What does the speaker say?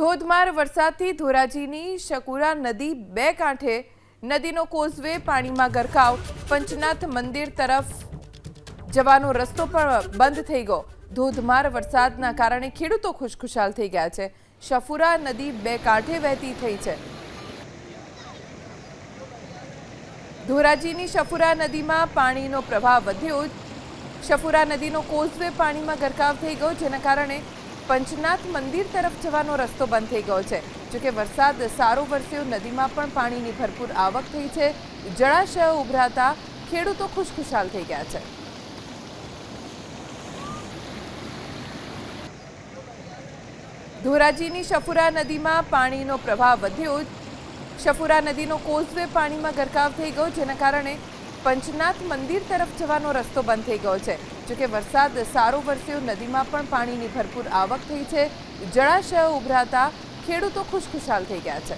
ધોધમાર વરસાદથી ધોરાજીની શકુરા નદી બે કાંઠે નદીનો કોઝવે પાણીમાં ગરકાવ. પંચનાથ મંદિર તરફ જવાનો રસ્તો પણ બંધ થઈ ગયો. ધોધમાર વરસાદના કારણે ખેડૂતો ખુશખુશાલ થઈ ગયા છે. શફુરા નદી બે કાંઠે વહેતી થઈ છે. ધોરાજીની શફુરા નદીમાં પાણીનો પ્રવાહ વધ્યો. શફુરા નદીનો કોઝવે પાણીમાં ગરકાવ થઈ ગયો, જેના કારણે પંચનાથ મંદિર તરફ જવાનો રસ્તો બંધ થઈ ગયો છે. જોકે વરસાદ સારો વરસ્યો, નદીમાં પણ પાણીની ભરપૂર આવક થઈ છે. જળાશયો ઉભરાતા ખેડૂતો ખુશખુશાલ થઈ ગયા છે. ધોરાજીની શફુરા નદીમાં પાણીનો પ્રવાહ વધ્યો. શફુરા નદીનો કોઝવે પાણીમાં ગરકાવ થઈ ગયો, જેના કારણે પંચનાથ મંદિર તરફ જવાનો રસ્તો બંધ થઈ ગયો છે. જોકે વરસાદ સારો વરસ્યો, નદીમાં પણ પાણીની ભરપૂર આવક થઈ છે. જળાશયો ઉભરાતા ખેડૂતો ખુશખુશાલ થઈ ગયા છે.